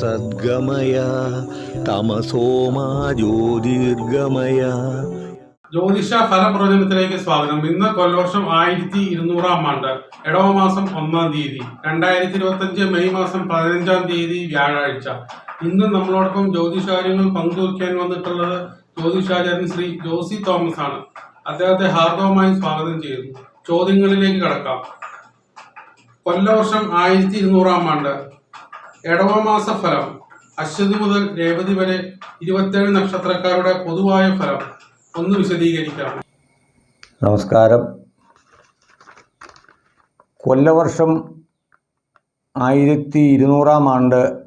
സദ്ഗമയ തമസോമാ ജ്യോതിർഗമയ. ജ്യോതിഷ ഫലപ്രവചനത്തിലേക്ക് സ്വാഗതം. ഇന്ന് കൊല്ലവർഷം ആയിരത്തി ഇരുന്നൂറാം ആണ്ട് ഇടവ മാസം ഒന്നാം തീയതി രണ്ടായിരത്തി ഇരുപത്തി അഞ്ച് മെയ് മാസം പതിനഞ്ചാം തീയതി വ്യാഴാഴ്ച. ഇന്ന് നമ്മളോടൊപ്പം ജ്യോതിഷാര്യങ്ങൾ പങ്കുവയ്ക്കാൻ വന്നിട്ടുള്ളത് ജ്യോതിഷാചാര്യൻ ശ്രീ ജോസി തോമസ് ആണ്. അദ്ദേഹത്തെ ഹാർദവമായി സ്വാഗതം ചെയ്യുന്നു. ചോദ്യങ്ങളിലേക്ക് കടക്കാം. കൊല്ലവർഷം ആയിരത്തി ഇരുന്നൂറാം ആണ്ട് ഇടവമാസ ഫലം അശ്വതി മുതൽ രേവതി വരെ ഇരുപത്തേഴ് നക്ഷത്രക്കാരുടെ പൊതുവായ ഫലം ഒന്ന് വിശദീകരിക്കാം. നമസ്കാരം. കൊല്ലവർഷം ആയിരത്തി ഇരുന്നൂറാം ആണ്ട്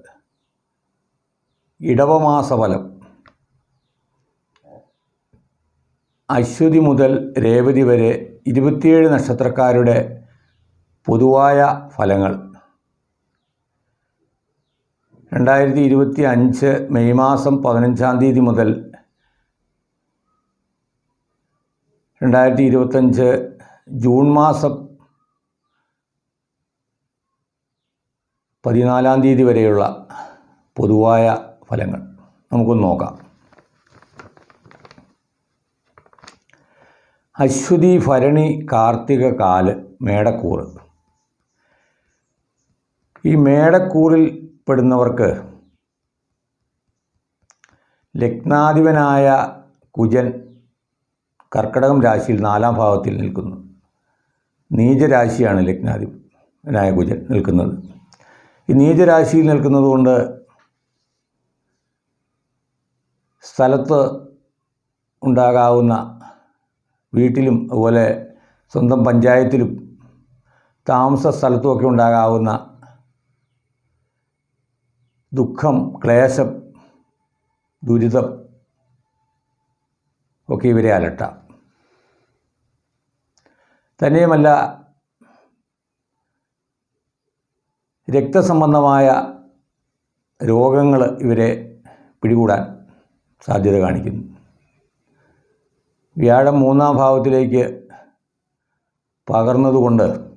ഇടവമാസഫലം. അശ്വതി മുതൽ രേവതി വരെ ഇരുപത്തിയേഴ് നക്ഷത്രക്കാരുടെ പൊതുവായ ഫലങ്ങൾ. രണ്ടായിരത്തി ഇരുപത്തി അഞ്ച് മെയ് മാസം പതിനഞ്ചാം തീയതി മുതൽ രണ്ടായിരത്തി ഇരുപത്തഞ്ച് ജൂൺ മാസം പതിനാലാം തീയതി വരെയുള്ള പൊതുവായ ഫലങ്ങൾ. നമുക്കൊന്ന് നോക്കാം. അശ്വതി ഭരണി കാർത്തിക കാൽ മേടക്കൂറ്. ഈ മേടക്കൂറിൽ പെടുന്നവർക്ക് ലഗ്നാധിപനായ കുജൻ കർക്കടകം രാശിയിൽ നാലാം ഭാവത്തിൽ നിൽക്കുന്നു. നീചരാശിയാണ് ലഗ്നാധിപനായ കുജൻ നിൽക്കുന്നത്. ഈ നീചരാശിയിൽ നിൽക്കുന്നത് കൊണ്ട് സ്ഥലത്ത് ഉണ്ടാകാവുന്ന വീട്ടിലും അതുപോലെ സ്വന്തം പഞ്ചായത്തിലും താമസ സ്ഥലത്തുമൊക്കെ ഉണ്ടാകാവുന്ന ദുഃഖം ക്ലേശം ദുരിതം ഒക്കെ ഇവരെ അലട്ടാം. തന്നെയുമല്ല രക്തസംബന്ധമായ രോഗങ്ങൾ ഇവരെ പിടികൂടാൻ സാധ്യത കാണിക്കുന്നു. വ്യാഴം മൂന്നാം ഭാവത്തിലേക്ക് പകർന്നതുകൊണ്ട്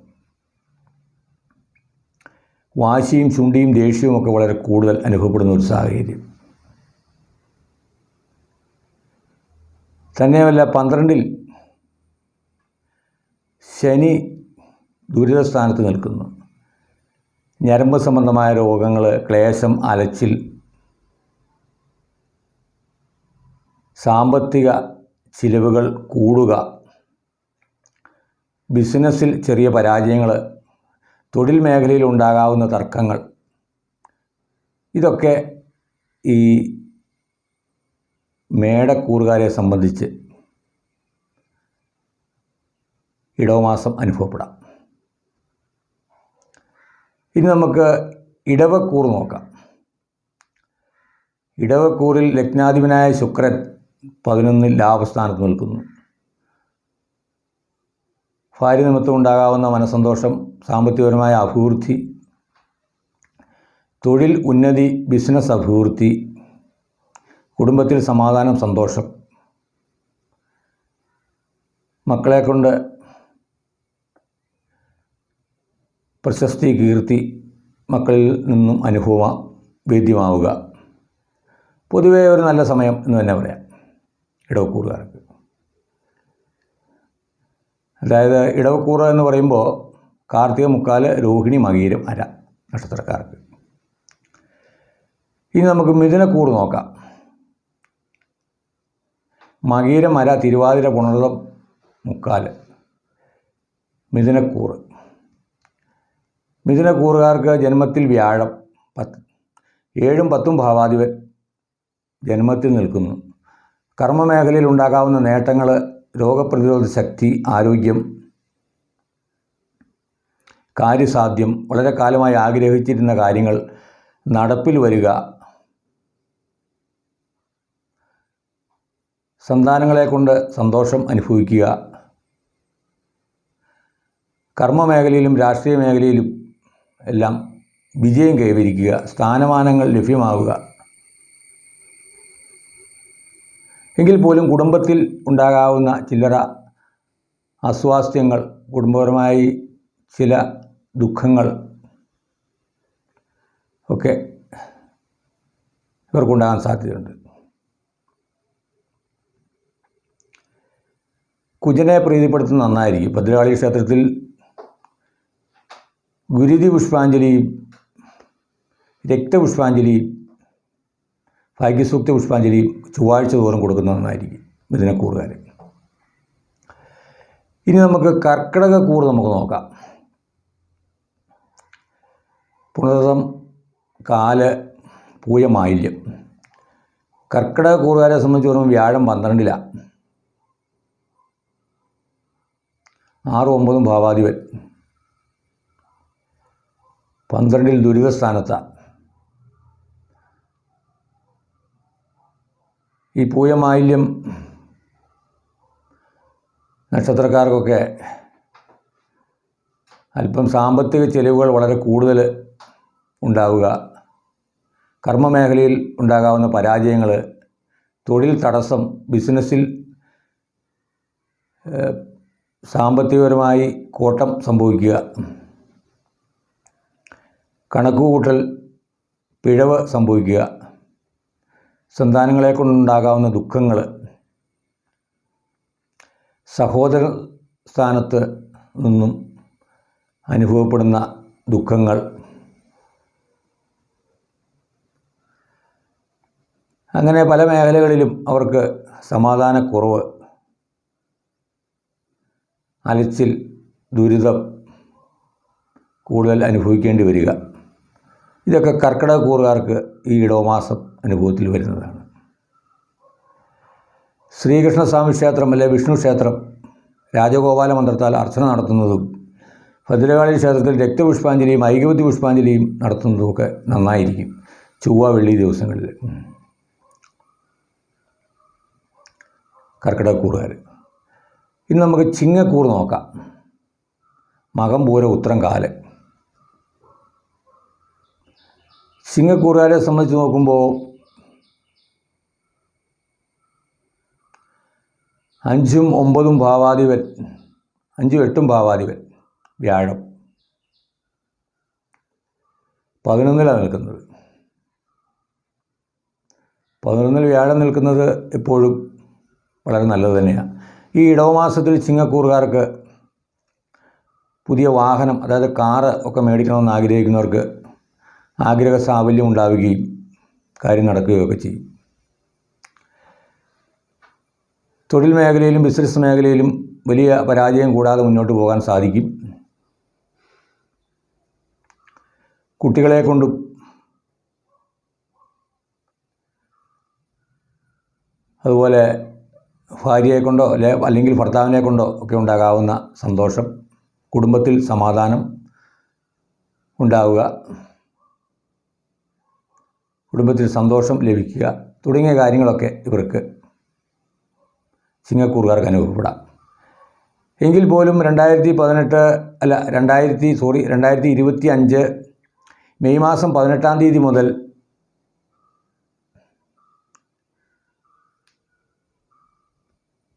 വാശിയും ചുണ്ടിയും ദേഷ്യവും ഒക്കെ വളരെ കൂടുതൽ അനുഭവപ്പെടുന്ന ഒരു സാഹചര്യം. തന്നെയുമല്ല പന്ത്രണ്ടിൽ ശനി ദുരിതസ്ഥാനത്ത് നിൽക്കുന്നു. ഞരമ്പ് സംബന്ധമായ രോഗങ്ങൾ ക്ലേശം അലച്ചിൽ സാമ്പത്തിക ചിലവുകൾ കൂടുക ബിസിനസ്സിൽ ചെറിയ പരാജയങ്ങൾ തൊഴിൽ മേഖലയിൽ ഉണ്ടാകാവുന്ന തർക്കങ്ങൾ. ഇതൊക്കെ ഈ മേടക്കൂറുകാരെ സംബന്ധിച്ച് ഇടവമാസം അനുഭവപ്പെടാം. ഇനി നമുക്ക് ഇടവക്കൂർ നോക്കാം. ഇടവക്കൂറിൽ ലഗ്നാധിപനായ ശുക്രൻ പതിനൊന്നിൽ ലാഭസ്ഥാനത്ത് നിൽക്കുന്നു. ഭാര്യ നിമിത്തം ഉണ്ടാകാവുന്ന മനസന്തോഷം സാമ്പത്തികപരമായ അഭിവൃദ്ധി തൊഴിൽ ഉന്നതി ബിസിനസ് അഭിവൃദ്ധി കുടുംബത്തിൽ സമാധാനം സന്തോഷം. മക്കളെ കൊണ്ട് പ്രശസ്തി കീർത്തി മക്കളിൽ നിന്നും അനുഭവ വേദ്യമാവുക. പൊതുവേ ഒരു നല്ല സമയം എന്ന് തന്നെ പറയാം. ഇടവക്കൂറുകാർക്ക്. അതായത് ഇടവക്കൂറ് എന്ന് പറയുമ്പോൾ കാർത്തിക മുക്കാൽ രോഹിണി മകീരം അര നക്ഷത്രക്കാർക്ക്. ഇനി നമുക്ക് മിഥുനക്കൂട് നോക്കാം. മകീരം അര തിരുവാതിര പുണർതം മുക്കാൽ. മിഥുനക്കൂറ്. മിഥുനക്കൂറുകാർക്ക് ജന്മത്തിൽ വ്യാഴം പത്ത്. ഏഴും പത്തും ഭാവാധിപൻ ജന്മത്തിൽ നിൽക്കുന്നു. കർമ്മമേഖലയിൽ ഉണ്ടാകാവുന്ന നേട്ടങ്ങൾ രോഗപ്രതിരോധ ശക്തി ആരോഗ്യം കാര്യസാധ്യം വളരെ കാലമായി ആഗ്രഹിച്ചിരുന്ന കാര്യങ്ങൾ നടപ്പിൽ വരിക. സന്താനങ്ങളെ കൊണ്ട് സന്തോഷം അനുഭവിക്കുക. കർമ്മമേഖലയിലും രാഷ്ട്രീയ മേഖലയിലും എല്ലാം വിജയം കൈവരിക്കുക. സ്ഥാനമാനങ്ങൾ ലഭ്യമാവുക എങ്കിൽ പോലും കുടുംബത്തിൽ ഉണ്ടാകാവുന്ന ചില്ലറ അസ്വാസ്ഥ്യങ്ങൾ കുടുംബപരമായി ചില ദുഃഖങ്ങൾ ഒക്കെ ഇവർക്കുണ്ടാകാൻ സാധ്യതയുണ്ട്. കുജനെ പ്രീതിപ്പെടുത്തുന്ന നന്നായിരിക്കും. ഭദ്രകാളി ക്ഷേത്രത്തിൽ ഗുരുതി പുഷ്പാഞ്ജലിയും രക്തപുഷ്പാഞ്ജലിയും ഭാഗ്യസൂക്ത പുഷ്പാഞ്ജലിയും ചൊവ്വാഴ്ച തോറും കൊടുക്കുന്നത് നന്നായിരിക്കും മിഥുനക്കൂറുകാർ ഇനി നമുക്ക് കർക്കിടക കൂറ് നമുക്ക് നോക്കാം. പുണർതം കാൽ പൂയമായില്യം കർക്കിടക കൂറുകാരെ സംബന്ധിച്ച് പറയുമ്പോൾ വ്യാഴം പന്ത്രണ്ടിലാണ് ആറും ഒമ്പതും ഭാവാധിപൻ. പന്ത്രണ്ടിൽ ദുരിതസ്ഥാനത്താണ് ഈ പൂയമാലിന്യം നക്ഷത്രക്കാർക്കൊക്കെ അല്പം സാമ്പത്തിക ചെലവുകൾ വളരെ കൂടുതൽ ഉണ്ടാവുക. കർമ്മമേഖലയിൽ ഉണ്ടാകാവുന്ന പരാജയങ്ങൾ തൊഴിൽ തടസ്സം ബിസിനസ്സിൽ സാമ്പത്തികപരമായി കോട്ടം സംഭവിക്കുക. കണക്കുകൂട്ടൽ പിഴവ് സംഭവിക്കുക. സന്താനങ്ങളെ കൊണ്ടുണ്ടാകാവുന്ന ദുഃഖങ്ങൾ സഹോദര സ്ഥാനത്ത് നിന്നും അനുഭവപ്പെടുന്ന ദുഃഖങ്ങൾ. അങ്ങനെ പല മേഖലകളിലും അവർക്ക് സമാധാനക്കുറവ് അലച്ചിൽ ദുരിതം കൂടുതൽ അനുഭവിക്കേണ്ടി വരിക. ഇതൊക്കെ കർക്കിടക കൂറുകാർക്ക് ഈ ഇടവമാസം അനുഭവത്തിൽ വരുന്നതാണ്. ശ്രീകൃഷ്ണസ്വാമി ക്ഷേത്രം അല്ലെ വിഷ്ണു ക്ഷേത്രം രാജഗോപാല മന്ത്രത്താൽ അർച്ചന നടത്തുന്നതും ഭദ്രകാളി ക്ഷേത്രത്തിൽ രക്തപുഷ്പാഞ്ജലിയും ഐകവതി പുഷ്പാഞ്ജലിയും നടത്തുന്നതുമൊക്കെ നന്നായിരിക്കും ചൊവ്വ വെള്ളി ദിവസങ്ങളിൽ. കർക്കിടകക്കൂറുകാർ. ഇനി നമുക്ക് ചിങ്ങക്കൂർ നോക്കാം. മകം പൂര ഉത്തരം കാൽ. ചിങ്ങക്കൂറുകാരെ സംബന്ധിച്ച് നോക്കുമ്പോൾ അഞ്ചും ഒമ്പതും ഭാവാധിപൻ അഞ്ചും എട്ടും ഭാവാധിപൻ വ്യാഴം. പതിനൊന്നിലാണ് നിൽക്കുന്നത്. പതിനൊന്നിൽ വ്യാഴം നിൽക്കുന്നത് എപ്പോഴും വളരെ നല്ലത് തന്നെയാണ് ഈ ഇടവമാസത്തിൽ ചിങ്ങക്കൂറുകാർക്ക് പുതിയ വാഹനം അതായത് കാറ് ഒക്കെ മേടിക്കണമെന്ന് ആഗ്രഹിക്കുന്നവർക്ക് ആഗ്രഹ സാഫല്യം ഉണ്ടാവുകയും കാര്യം നടക്കുകയൊക്കെ ചെയ്യും. തൊഴിൽ മേഖലയിലും ബിസിനസ് മേഖലയിലും വലിയ പരാജയം കൂടാതെ മുന്നോട്ട് പോകാൻ സാധിക്കും. കുട്ടികളെ കൊണ്ടും അതുപോലെ ഭാര്യയെ കൊണ്ടോ അല്ലെ അല്ലെങ്കിൽ ഭർത്താവിനെ കൊണ്ടോ ഒക്കെ ഉണ്ടാകാവുന്ന സന്തോഷം കുടുംബത്തിൽ സമാധാനം ഉണ്ടാവുക കുടുംബത്തിൽ സന്തോഷം ലഭിക്കുക തുടങ്ങിയ കാര്യങ്ങളൊക്കെ ഇവർക്ക് ചിങ്ങക്കൂറുകാർക്ക് അനുഭവപ്പെടാം. എങ്കിൽ പോലും രണ്ടായിരത്തി പതിനെട്ട് അല്ല രണ്ടായിരത്തി സോറി രണ്ടായിരത്തി ഇരുപത്തി അഞ്ച് മെയ് മാസം പതിനെട്ടാം തീയതി മുതൽ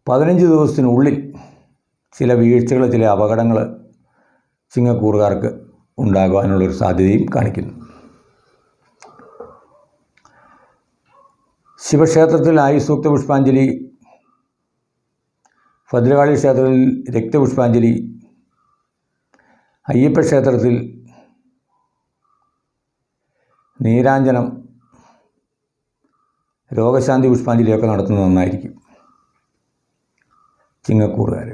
പതിനഞ്ച് ദിവസത്തിനുള്ളിൽ ചില വീഴ്ചകൾ ചില അപകടങ്ങൾ ചിങ്ങക്കൂറുകാർക്ക് ഉണ്ടാകുവാനുള്ളൊരു സാധ്യതയും കാണിക്കുന്നു. ശിവക്ഷേത്രത്തിൽ ആയുസൂക്ത പുഷ്പാഞ്ജലി ഭദ്രകാളി ക്ഷേത്രത്തിൽ രക്തപുഷ്പാഞ്ജലി അയ്യപ്പ ക്ഷേത്രത്തിൽ നീരാഞ്ജനം രോഗശാന്തി പുഷ്പാഞ്ജലിയൊക്കെ നടത്തുന്നത് നന്നായിരിക്കും. ചിങ്ങക്കൂറുകാർ.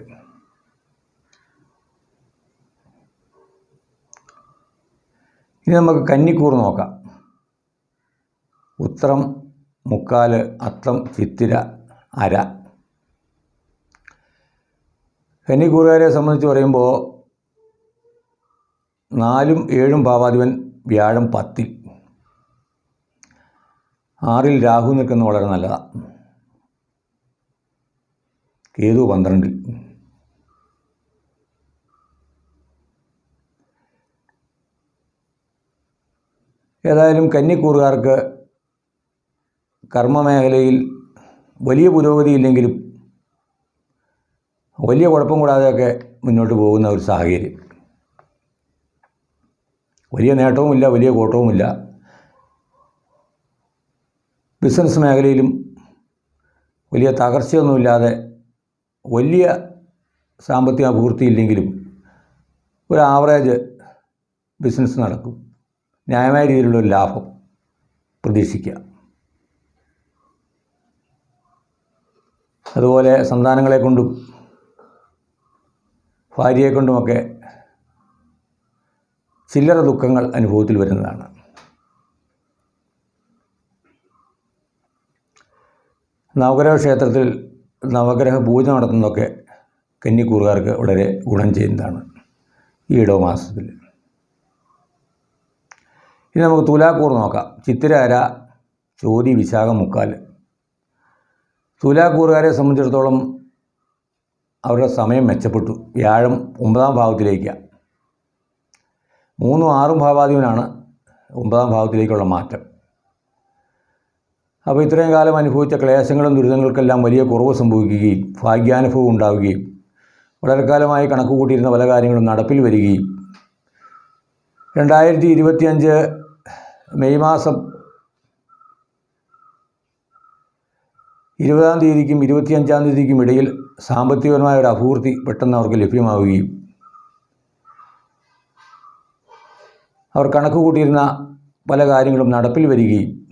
ഇനി നമുക്ക് കന്നിക്കൂർ നോക്കാം. ഉത്രം മുക്കാൽ അത്തം ചിത്തിര അര. കന്നിക്കൂറുകാരെ സംബന്ധിച്ച് പറയുമ്പോൾ നാലും ഏഴും ഭാവാധിപൻ വ്യാഴം പത്തിൽ. ആറിൽ രാഹു നിൽക്കുന്നത് വളരെ നല്ലതാണ്. കേതു പന്ത്രണ്ടിൽ. ഏതായാലും കന്നിക്കൂറുകാർക്ക് കർമ്മമേഖലയിൽ വലിയ പുരോഗതി ഇല്ലെങ്കിലും വലിയ കുഴപ്പം കൂടാതെയൊക്കെ മുന്നോട്ട് പോകുന്ന ഒരു സാഹചര്യം. വലിയ നേട്ടവുമില്ല വലിയ കോട്ടവുമില്ല. ബിസിനസ് മേഖലയിലും വലിയ തകർച്ചയൊന്നുമില്ലാതെ വലിയ സാമ്പത്തിക അഭിവൃദ്ധി ഇല്ലെങ്കിലും ഒരു ആവറേജ് ബിസിനസ് നടക്കും. ന്യായമായ രീതിയിലുള്ള ഒരു ലാഭം പ്രതീക്ഷിക്കുക. അതുപോലെ സന്താനങ്ങളെ കൊണ്ടും ഭാര്യയെ കൊണ്ടുമൊക്കെ ചില്ലറ ദുഃഖങ്ങൾ അനുഭവത്തിൽ വരുന്നതാണ്. നവഗ്രഹ ക്ഷേത്രത്തിൽ നവഗ്രഹ പൂജ നടത്തുന്നതൊക്കെ കന്നിക്കൂറുകാർക്ക് വളരെ ഗുണം ചെയ്യുന്നതാണ് ഈ ഇടവ മാസത്തിൽ. ഇനി നമുക്ക് തുലാക്കൂർ നോക്കാം. ചിത്തിരാര ചോതി വിശാഖം മുക്കാൽ. തുലാക്കൂറുകാരെ സംബന്ധിച്ചിടത്തോളം അവരുടെ സമയം മെച്ചപ്പെട്ടു. വ്യാഴം ഒമ്പതാം ഭാവത്തിലേക്കാണ് മൂന്നും ആറും ഭാവാധിപനാണ് ഒമ്പതാം ഭാവത്തിലേക്കുള്ള മാറ്റം. അപ്പോൾ ഇത്രയും കാലം അനുഭവിച്ച ക്ലേശങ്ങളും ദുരിതങ്ങൾക്കെല്ലാം വലിയ കുറവ് സംഭവിക്കുകയും ഭാഗ്യാനുഭവം ഉണ്ടാവുകയും വളരെ കാലമായി കണക്ക് കൂട്ടിയിരുന്ന പല കാര്യങ്ങളും നടപ്പിൽ വരികയും. രണ്ടായിരത്തി ഇരുപത്തിയഞ്ച് മെയ് മാസം ഇരുപതാം തീയതിക്കും ഇരുപത്തിയഞ്ചാം തീയതിക്കും ഇടയിൽ സാമ്പത്തികപരമായ ഒരു അഭൂർത്തി പെട്ടെന്ന് അവർക്ക് ലഭ്യമാവുകയും. അവർ കണക്ക് കൂട്ടിയിരുന്ന പല കാര്യങ്ങളും നടപ്പിൽ വരികയും.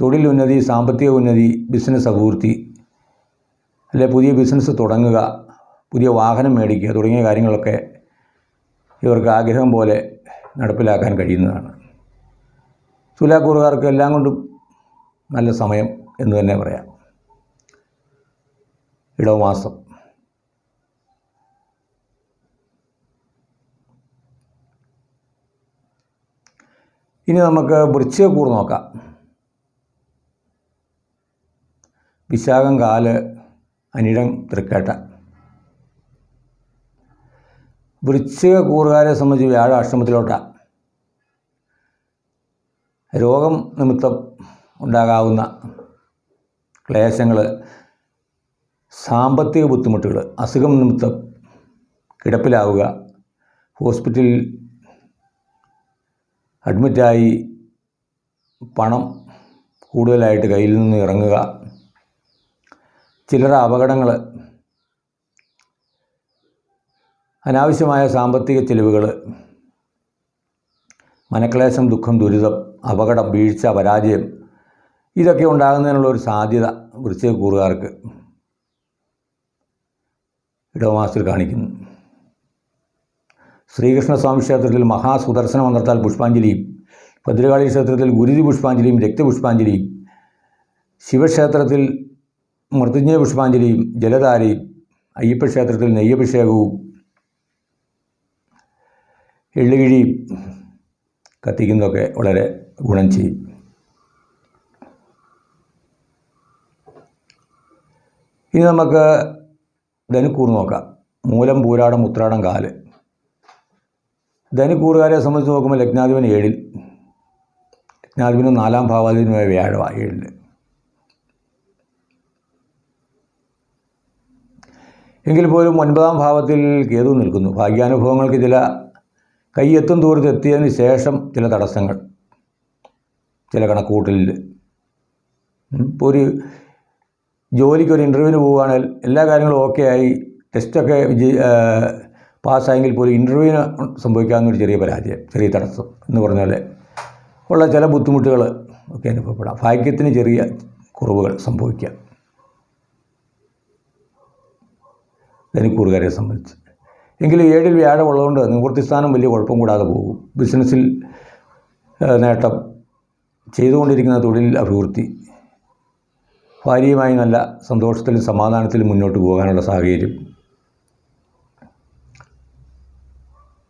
തൊഴിൽ ഉന്നതി സാമ്പത്തിക ഉന്നതി ബിസിനസ് അഭിവൃദ്ധി അല്ലെ പുതിയ ബിസിനസ് തുടങ്ങുക പുതിയ വാഹനം മേടിക്കുക തുടങ്ങിയ കാര്യങ്ങളൊക്കെ ഇവർക്ക് ആഗ്രഹം പോലെ നടപ്പിലാക്കാൻ കഴിയുന്നതാണ്. തുലാക്കൂറുകാർക്ക് എല്ലാം കൊണ്ടും നല്ല സമയം എന്ന് തന്നെ പറയാം. ഇടവമാസം. ഇനി നമുക്ക് വൃശ്ചികക്കൂർ നോക്കാം. വിശാഖം കാൽ അനിടം തൃക്കേട്ട. വൃശ്ചിക കൂറുകാരെ സംബന്ധിച്ച് വ്യാഴ അഷ്ടമത്തിലോട്ടാണ് രോഗം നിമിത്തം ഉണ്ടാകാവുന്ന ക്ലേശങ്ങൾ സാമ്പത്തിക ബുദ്ധിമുട്ടുകൾ അസുഖം നിമിത്തം കിടപ്പിലാവുക ഹോസ്പിറ്റലിൽ അഡ്മിറ്റായി പണം കൂടുതലായിട്ട് കയ്യിൽ നിന്ന് ഇറങ്ങുക ചില്ലറ അപകടങ്ങൾ അനാവശ്യമായ സാമ്പത്തിക ചിലവുകൾ മനക്ലേശം ദുഃഖം ദുരിതം അപകടം വീഴ്ച പരാജയം ഇതൊക്കെ ഉണ്ടാകുന്നതിനുള്ള ഒരു സാധ്യത വൃശ്ചിക കൂറുകാർക്ക് ഇടവമാസത്തിൽ കാണിക്കുന്നു. ശ്രീകൃഷ്ണസ്വാമി ക്ഷേത്രത്തിൽ മഹാസുദർശന മന്ത്രത്താൽ പുഷ്പാഞ്ജലിയും ഭദ്രകാളി ക്ഷേത്രത്തിൽ ഗുരുതി പുഷ്പാഞ്ജലിയും രക്തപുഷ്പാഞ്ജലിയും ശിവക്ഷേത്രത്തിൽ മൃത്യുഞ്ജയ പുഷ്പാഞ്ജലിയും ജലധാരയും അയ്യപ്പ ക്ഷേത്രത്തിൽ നെയ്യഭിഷേകവും എള്ളുകിഴിയും കത്തിക്കുന്നതൊക്കെ വളരെ ഗുണം ചെയ്യും. ഇനി നമുക്ക് ധനുക്കൂർ നോക്കാം. മൂലം പൂരാടം ഉത്രാടം കാൽ. ധനുക്കൂറുകാരെ സംബന്ധിച്ച് നോക്കുമ്പോൾ ലഗ്നാധിപൻ ഏഴിൽ ലഗ്നാധിപനും നാലാം ഭാവാധിപനുമായ വ്യാഴമാണ് ഏഴിൽ എങ്കിൽ പോലും ഒൻപതാം ഭാവത്തിൽ കേതു നിൽക്കുന്നു. ഭാഗ്യാനുഭവങ്ങൾക്ക് ചില കയ്യെത്തും ദൂരത്ത് എത്തിയതിന് ശേഷം ചില തടസ്സങ്ങൾ. ചില കണക്കൂട്ടലിൽ ഇപ്പോൾ ഒരു ജോലിക്ക് ഒരു ഇന്റർവ്യൂവിന് പോവുകയാണെങ്കിൽ എല്ലാ കാര്യങ്ങളും ഓക്കെ ആയി. ടെസ്റ്റൊക്കെ വിജയി പാസ്സായെങ്കിൽ പോലും ഇന്റർവ്യൂവിന് സംഭവിക്കാവുന്നൊരു ചെറിയ പരാജയം ചെറിയ തടസ്സം എന്ന് പറഞ്ഞാൽ ഉള്ള ചില ബുദ്ധിമുട്ടുകൾ ഒക്കെ അനുഭവപ്പെടാം. ഭാഗ്യത്തിന് ചെറിയ കുറവുകൾ സംഭവിക്കാം. ധനിക്കൂറുകാരെ സംബന്ധിച്ച്. എങ്കിലും ഏഴിൽ വ്യാഴം ഉള്ളതുകൊണ്ട് നിവൃത്തിസ്ഥാനം വലിയ കുഴപ്പം കൂടാതെ പോകും. ബിസിനസ്സിൽ നേട്ടം ചെയ്തുകൊണ്ടിരിക്കുന്ന തൊഴിൽ അഭിവൃദ്ധി ഭാര്യയുമായി നല്ല സന്തോഷത്തിലും സമാധാനത്തിലും മുന്നോട്ട് പോകാനുള്ള സാഹചര്യം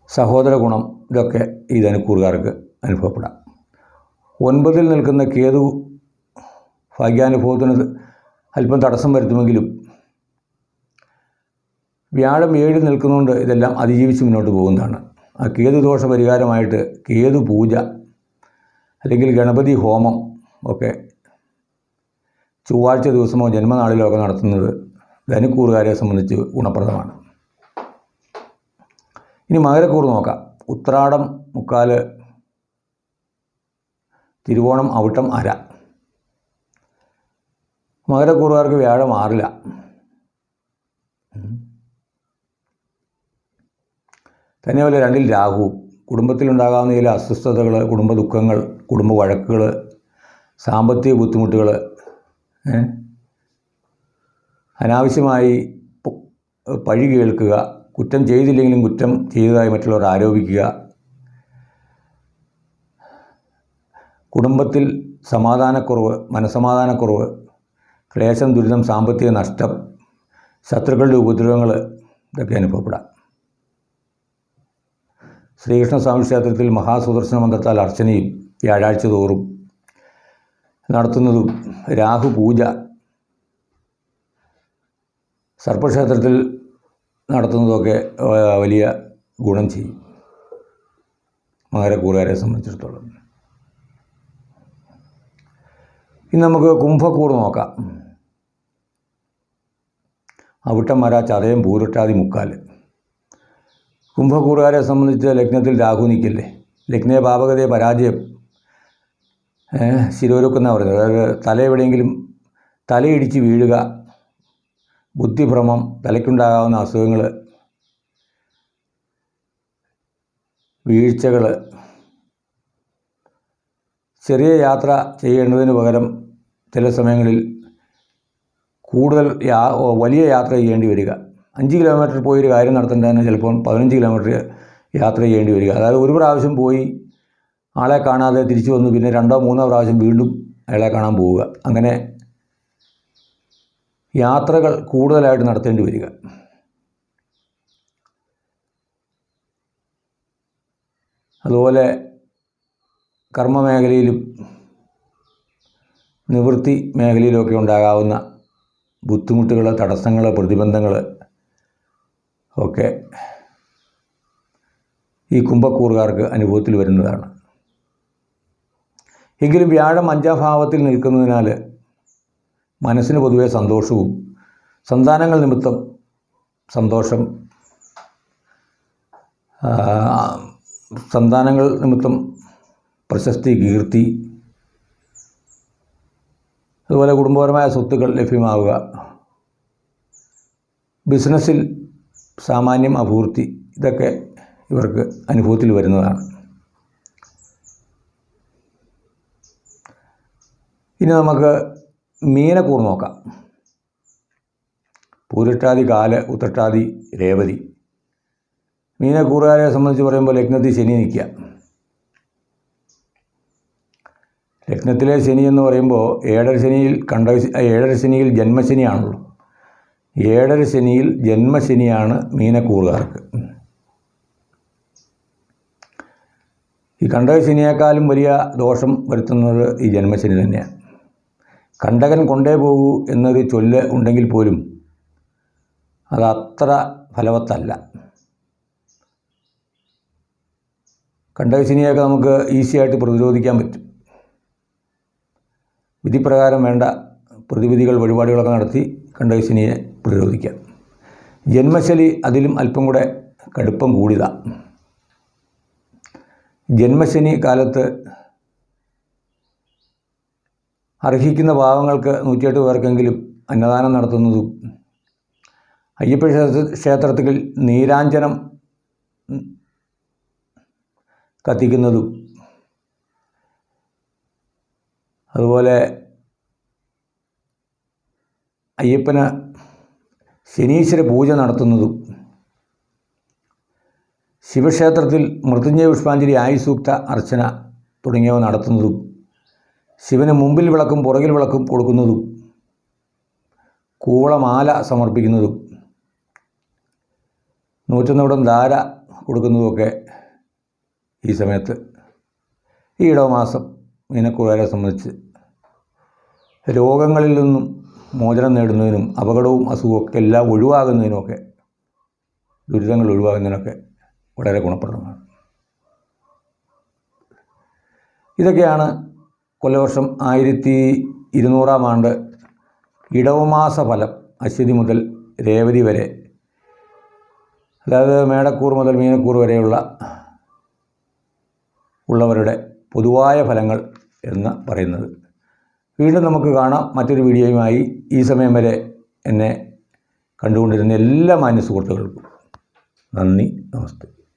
സഹോദര ഗുണം ഇതൊക്കെ ഈ ധനുക്കൂറുകാർക്ക് അനുഭവപ്പെടാം. ഒൻപതിൽ നിൽക്കുന്ന കേതു ഭാഗ്യാനുഭവത്തിന് അല്പം തടസ്സം വരുത്തുമെങ്കിലും വ്യാഴം ഏഴ് നിൽക്കുന്നതുകൊണ്ട് ഇതെല്ലാം അതിജീവിച്ച് മുന്നോട്ട് പോകുന്നതാണ്. ആ കേതു ദോഷ പരിഹാരമായിട്ട് കേതു പൂജ അല്ലെങ്കിൽ ഗണപതി ഹോമം ഒക്കെ ചൊവ്വാഴ്ച ദിവസമോ ജന്മനാളിലോ ഒക്കെ നടത്തുന്നത് ധനുക്കൂറുകാരെ സംബന്ധിച്ച് ഗുണപ്രദമാണ്. ഇനി മകരക്കൂർ നോക്കാം. ഉത്രാടം മുക്കാൽ തിരുവോണം അവിട്ടം അര. മകരക്കൂറുകാർക്ക് വ്യാഴം ആറില്ല തന്നെപോലെ രണ്ടിൽ രാഹു. കുടുംബത്തിലുണ്ടാകാവുന്ന ചില അസ്വസ്ഥതകൾ കുടുംബ ദുഃഖങ്ങൾ കുടുംബ വഴക്കുകൾ സാമ്പത്തിക ബുദ്ധിമുട്ടുകൾ അനാവശ്യമായി പഴി കേൾക്കുക കുറ്റം ചെയ്തില്ലെങ്കിലും കുറ്റം ചെയ്തതായി മറ്റുള്ളവർ ആരോപിക്കുക. കുടുംബത്തിൽ സമാധാനക്കുറവ് മനസമാധാനക്കുറവ് ക്ലേശം ദുരിതം സാമ്പത്തിക നഷ്ടം ശത്രുക്കളുടെ ഉപദ്രവങ്ങൾ ഇതൊക്കെ അനുഭവപ്പെടാം. ശ്രീകൃഷ്ണ സ്വാമി ക്ഷേത്രത്തിൽ മഹാസുദർശന മന്ത്രത്താൽ അർച്ചനയും വ്യാഴാഴ്ച തോറും നടത്തുന്നതും രാഹു പൂജ. സർപ്പക്ഷേത്രത്തിൽ നടത്തുന്നതൊക്കെ വലിയ ഗുണം ചെയ്യും. മകരക്കൂറുകാരെ സംബന്ധിച്ചിടത്തോളം. ഇനി നമുക്ക് കുംഭക്കൂർ നോക്കാം. അവിട്ടം വരാ ചതയം പൂരുട്ടാതി മുക്കാൽ കുംഭക്കൂറുകാരെ സംബന്ധിച്ച് ലഗ്നത്തിൽ രാഹു നിൽക്കില്ലേ? ലഗ്നേ പാപകതയെ പരാജയം. ശിരോരുക്കുന്ന പറയുന്നത് അതായത് തല എവിടെയെങ്കിലും തലയിടിച്ച് വീഴുക ബുദ്ധിഭ്രമം തലയ്ക്കുണ്ടാകാവുന്ന അസുഖങ്ങൾ വീഴ്ചകൾ ചെറിയ യാത്ര ചെയ്യേണ്ടതിന് പകരം ചില സമയങ്ങളിൽ കൂടുതൽ വലിയ യാത്ര ചെയ്യേണ്ടി വരിക. അഞ്ച് കിലോമീറ്റർ പോയി ഒരു കാര്യം നടത്തേണ്ടതിന് ചിലപ്പോൾ പതിനഞ്ച് കിലോമീറ്റർ യാത്ര ചെയ്യേണ്ടി വരിക. അതായത് ഒരു പ്രാവശ്യം പോയി ആളെ കാണാതെ തിരിച്ചു വന്നു പിന്നെ രണ്ടോ മൂന്നോ പ്രാവശ്യം വീണ്ടും അയാളെ കാണാൻ പോവുക. അങ്ങനെ യാത്രകൾ കൂടുതലായിട്ട് നടത്തേണ്ടി വരിക. അതുപോലെ കർമ്മമേഖലയിലും നിവൃത്തി മേഖലയിലുമൊക്കെ ഉണ്ടാകാവുന്ന ബുദ്ധിമുട്ടുകൾ തടസ്സങ്ങൾ പ്രതിബന്ധങ്ങൾ ഒക്കെ ഈ കുംഭക്കൂറുകാർക്ക് അനുഭവത്തിൽ വരുന്നതാണ്. എങ്കിലും വ്യാഴം അഞ്ചാം ഭാവത്തിൽ നിൽക്കുന്നതിനാൽ മനസ്സിന് പൊതുവെ സന്തോഷവും സന്താനങ്ങൾ നിമിത്തം സന്തോഷം സന്താനങ്ങൾ നിമിത്തം പ്രശസ്തി കീർത്തി അതുപോലെ കുടുംബപരമായ സ്വത്തുക്കൾ ലഭ്യമാവുക. ബിസിനസ്സിൽ സാമാന്യം അപൂർത്തി ഇതൊക്കെ ഇവർക്ക് അനുഭവത്തിൽ വരുന്നതാണ്. ഇനി നമുക്ക് മീനക്കൂർ നോക്കാം. പൂരട്ടാതി കാല ഉത്രട്ടാതി രേവതി. മീനക്കൂറുകാരെ സംബന്ധിച്ച് പറയുമ്പോൾ ലഗ്നത്തിൽ ശനി നിൽക്കുക. ലഗ്നത്തിലെ ശനി എന്ന് പറയുമ്പോൾ ഏഴര ശനിയിൽ കണ്ട ഏഴര ശനിയിൽ ജന്മശനിയാണല്ലോ ഏഴര ശനിയിൽ ജന്മശനിയാണ് മീനക്കൂറുകാർക്ക്. ഈ കണ്ടക ശനിയേക്കാളും വലിയ ദോഷം വരുത്തുന്നത് ഈ ജന്മശനി തന്നെയാണ്. കണ്ടകൻ കൊണ്ടേ പോകൂ എന്നൊരു ചൊല്ല് ഉണ്ടെങ്കിൽ പോലും അത് അത്ര ഫലവത്തല്ല. കണ്ടകശനിയൊക്കെ നമുക്ക് ഈസിയായിട്ട് പ്രതിരോധിക്കാൻ പറ്റും. വിധിപ്രകാരം വേണ്ട പ്രതിവിധികൾ വഴിപാടുകളൊക്കെ നടത്തി കണ്ടകശനിയെ പ്രതിരോധിക്കാം ജന്മശലി അതിലും അല്പം കൂടെ കടുപ്പം കൂടിയതാണ് ജന്മശനി കാലത്ത് അർഹിക്കുന്ന പാവങ്ങൾക്ക് നൂറ്റിയെട്ട് പേർക്കെങ്കിലും അന്നദാനം നടത്തുന്നതും അയ്യപ്പ ക്ഷേത്ര ക്ഷേത്രത്തിൽ നീരാഞ്ജനം കത്തിക്കുന്നതും അതുപോലെ അയ്യപ്പന് ശനീശ്വര പൂജ നടത്തുന്നതും ശിവക്ഷേത്രത്തിൽ മൃത്യുഞ്ജയ പുഷ്പാഞ്ജലി ആയുസൂക്ത അർച്ചന തുടങ്ങിയവ നടത്തുന്നതും ശിവന് മുമ്പിൽ വിളക്കും പുറകിൽ വിളക്കും കൊടുക്കുന്നതും കൂവളമാല സമർപ്പിക്കുന്നതും നൂറ്റൊന്നിവിടം ധാര കൊടുക്കുന്നതുമൊക്കെ ഈ സമയത്ത് ഈ ഇടവമാസം മീനക്കൂറുകാരെ സംബന്ധിച്ച് രോഗങ്ങളിൽ നിന്നും മോചനം നേടുന്നതിനും അപകടവും അസുഖവും ഒക്കെ എല്ലാം ഒഴിവാകുന്നതിനുമൊക്കെ ദുരിതങ്ങൾ ഒഴിവാകുന്നതിനൊക്കെ വളരെ ഗുണപ്രദമാണ്. ഇതൊക്കെയാണ് കൊല്ലവർഷം ആയിരത്തി ഇരുന്നൂറാം ആണ്ട് ഇടവമാസ ഫലം അശ്വതി മുതൽ രേവതി വരെ. അതായത് മേടക്കൂർ മുതൽ മീനക്കൂർ വരെയുള്ള ഉള്ളവരുടെ പൊതുവായ ഫലങ്ങൾ എന്ന് പറയുന്നത്. വീണ്ടും നമുക്ക് കാണാം മറ്റൊരു വീഡിയോയുമായി ഈ സമയം വരെ എന്നെ കണ്ടുകൊണ്ടിരുന്ന എല്ലാ മാന്യ സുഹൃത്തുക്കൾക്കും. നന്ദി നമസ്തേ.